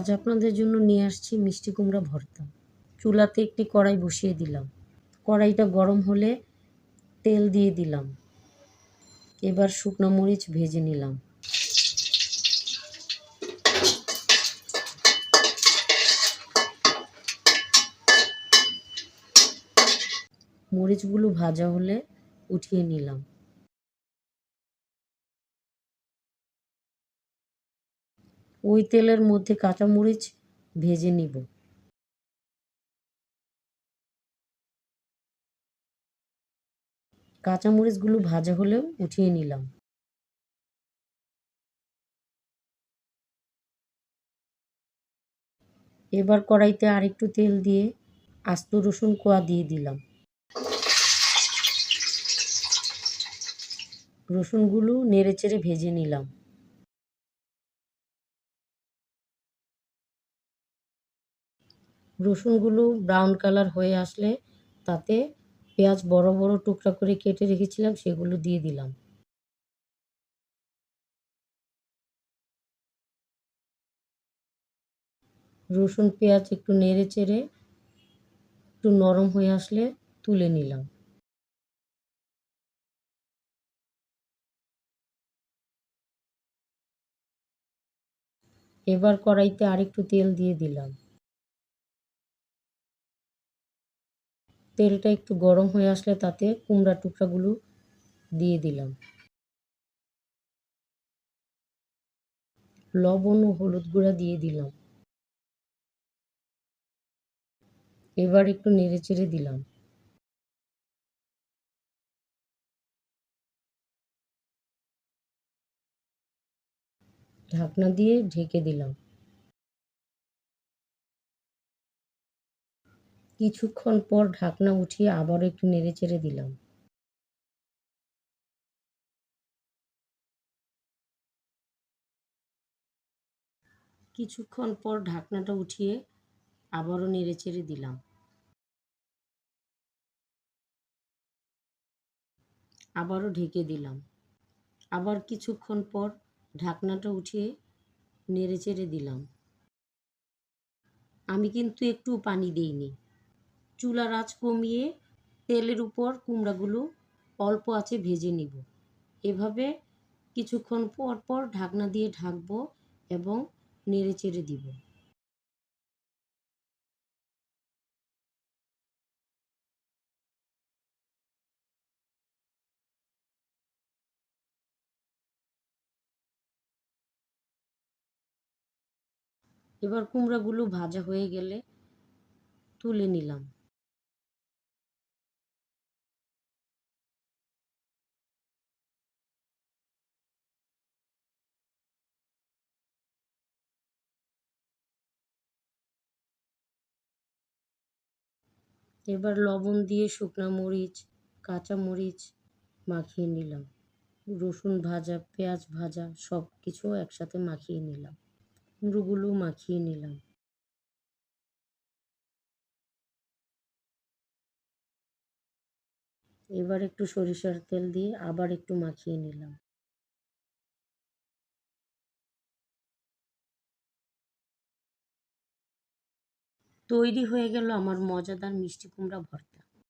আজ আপনাদের জন্য নিয়ে আসছি মিষ্টি কুমড়া ভর্তা। চুলাতে একটি কড়াই বসিয়ে দিলাম। কড়াইটা গরম হলে তেল দিয়ে দিলাম। এবার শুকনো মরিচ ভেজে নিলাম। মরিচগুলো ভাজা হলে উঠিয়ে নিলাম। ওই তেলের মধ্যে কাঁচামরিচ ভেজে নিব। কাঁচামরিচগুলো ভাজা হলেও উঠিয়ে নিলাম। এবার কড়াইতে আরেকটু তেল দিয়ে আস্ত রসুন কোয়া দিয়ে দিলাম। রসুনগুলো নেড়েচেড়ে ভেজে নিলাম। রসুনগুলো ব্রাউন কালার হয়ে আসলে তাতে পেঁয়াজ বড় বড় টুকরা করে কেটে রেখেছিলাম, সেগুলো দিয়ে দিলাম। রসুন, পেঁয়াজ একটু নেড়ে চেড়ে একটু নরম হয়ে আসলে তুলে নিলাম। এবার কড়াইতে আরেকটু তেল দিয়ে দিলাম। তেলটা একটু গরম হয়ে আসলে তাতে কুমড়া টুকরাগুলো দিয়ে দিলাম। লবণ ও হলুদ গুঁড়া দিয়ে দিলাম। এবার একটু নেড়ে চেড়ে দিলাম। ঢাকনা দিয়ে ঢেকে দিলাম। কিছুক্ষণ পর ঢাকনা উঠিয়ে আবারও একটু নেড়ে চেড়ে দিলাম। কিছুক্ষণ পর ঢাকনাটা উঠিয়ে আবারও নেড়ে চেড়ে দিলাম। আবারও ঢেকে দিলাম। আবার কিছুক্ষণ পর ঢাকনাটা উঠিয়ে নেড়ে চেড়ে দিলাম। আমি কিন্তু একটু পানি দিইনি। চুলার আঁচ কমিয়ে তেলের উপর কুমড়াগুলো অল্প আছে ভেজে নিব। এভাবে কিছুক্ষণ পর পর ঢাকনা দিয়ে ঢাকবো এবং নেড়ে চেড়ে দিব। এবার কুমড়াগুলো ভাজা হয়ে গেলে তুলে নিলাম। এবার লবণ দিয়ে শুকনো মরিচ, কাঁচা মরিচ মাখিয়ে নিলাম। রসুন ভাজা, পেঁয়াজ ভাজা সব কিছু একসাথে মাখিয়ে নিলাম। কুমড়োগুলো মাখিয়ে নিলাম। এবার একটু সরিষার তেল দিয়ে আবার একটু মাখিয়ে নিলাম। তৈরি হয়ে গেল আমার মজাদার মিষ্টি কুমড়া ভর্তা।